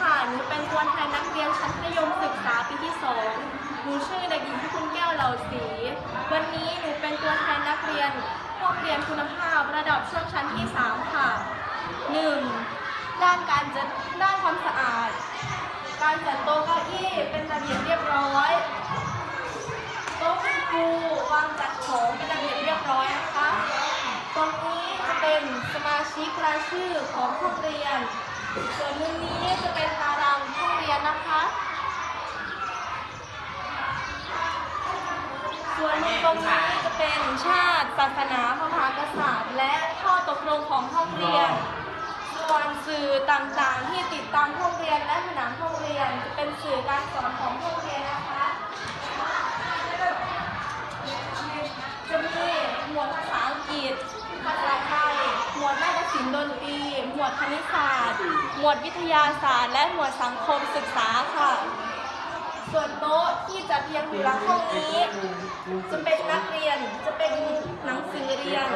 ค่ะ หนูเป็นตัวแทนนักเรียนชั้นมัธยมศึกษาปีที่สองหนูชื่อเด็กหญิงพิคุณแก้วเหล่าศรีวันนี้หนูเป็นตัวแทนนักเรียนห้องเรียนคุณภาพระดับช่วงชั้นที่ 3 ค่ะ 1. ด้านการจัดด้านความสะอาด การจัดโต๊ะเก้าอี้เป็นระเบียบเรียบร้อย โต๊ะคุณครูวางจัดของเป็นระเบียบเรียบร้อยนะคะ ตรงนี้จะเป็นสมาชิกรายชื่อของห้องเรียน ส่วนมุมนี้จะเป็นตารางห้องเรียนนะคะ ส่วนมุมตรงนี้จะเป็นชาติศาสนาพระมหากษัตริย์ และข้อตกลงของห้องเรียน ส่วนสื่อต่างๆ ที่ติดตามห้องเรียนและผนังห้องเรียนจะเป็นสื่อการสอนของห้องเรียนนะคะ จะมีหมวดภาษาอังกฤษภาษาไทยหมวดนาฏศิลป์ดนตรีหมวดคณิตศาสตร์ หมวดวิทยาศาสตร์และหมวดสังคมศึกษาค่ะ ส่วนโต๊ะที่จัดเรียงอยู่หลังห้องนี้ จะเป็นนักเรียนจะเป็นหนังสือเรียน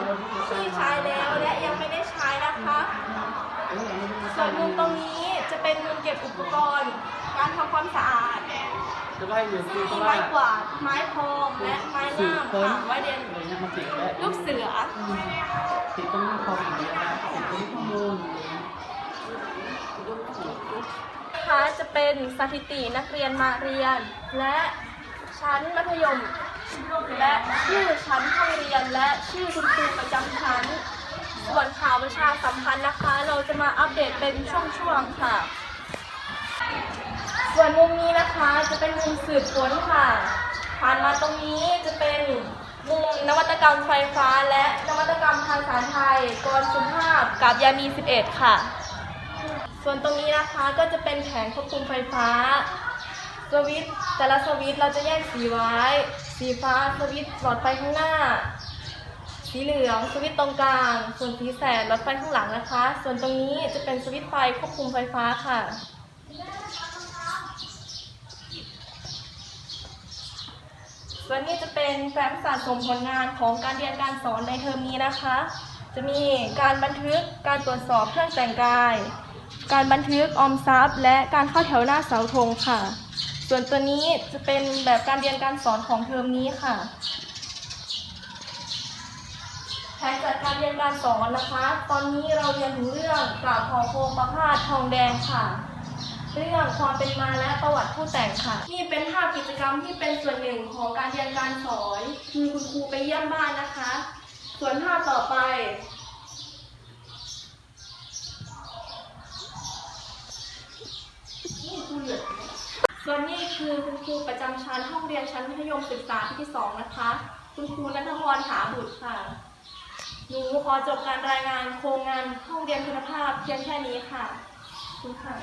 ที่ใช้แล้วและยังไม่ได้ใช้นะคะ ส่วนมุมตรงนี้จะเป็นมุมเก็บอุปกรณ์ การทำความสะอาดจะได้อยู่ที่มีไม้กวาดไม้พรมและไม้สืบงามค้นค่ะไว้เรียนอะไรเดียนลูกเสือติดตรงนี้พออย่างเดียวนะติดตรงนี้ข้อมูล นะคะจะเป็นสถิตินักเรียนมาเรียน และชั้นมัธยม และชื่อชั้นห้องเรียนและชื่อคุณครูประจำชั้น ส่วนข่าวประชาสัมพันธ์นะคะ เราจะมาอัปเดตเป็นช่วงๆค่ะ ส่วนมุมนี้นะคะจะเป็นมุมสืบค้นค่ะ ผ่านมาตรงนี้จะเป็นมุมนวัตกรรมไฟฟ้า และนวัตกรรมภาษารไทยกรสุภาพกับยามี11 ค่ะ ส่วนตรงนี้นะคะก็จะเป็นแผงควบคุมไฟฟ้า สวิตช์แต่ละสวิตช์เราจะแยกสีไว้ สีฟ้าสวิตช์หลอดไฟข้างหน้า สีเหลืองสวิตช์ตรงกลาง ส่วนสีแสดหลอดไฟข้างหลังนะคะ ส่วนตรงนี้จะเป็นสวิตช์ไฟควบคุมไฟฟ้าค่ะ ส่วนนี้จะเป็นแฟ้มสะสมผลงานของการเรียนการสอนในเทอมนี้นะคะ จะมีการบันทึกการตรวจสอบเครื่องแต่งกาย การบันทึกออมทรัพย์ และการเข้าแถวหน้าเสาธงค่ะ ส่วนตัวนี้จะเป็นแบบการเรียนการสอนของเทอมนี้ค่ะแผนจัดการเรียนการสอนนะคะ ตอนนี้เราเรียนถึงเรื่องกล่าวพอโคงประพาสทองแดงค่ะ เรื่องความเป็นมาและประวัติผู้แต่งค่ะ นี่เป็นภาพกิจกรรมที่เป็นส่วนหนึ่งของการเรียนการสอน คือคุณครูไปเยี่ยมบ้านนะคะ ส่วนภาพต่อไป ส่วนนี้ คือคุณครูประจำชั้นห้องเรียนชั้นมัธยมศึกษาปีที่สองนะคะ คุณครูนัทพรหาบุตรค่ะ หนูขอจบการรายงานโครงงานห้องเรียนคุณภาพเพียงแค่นี้ค่ะ คุณค่ะ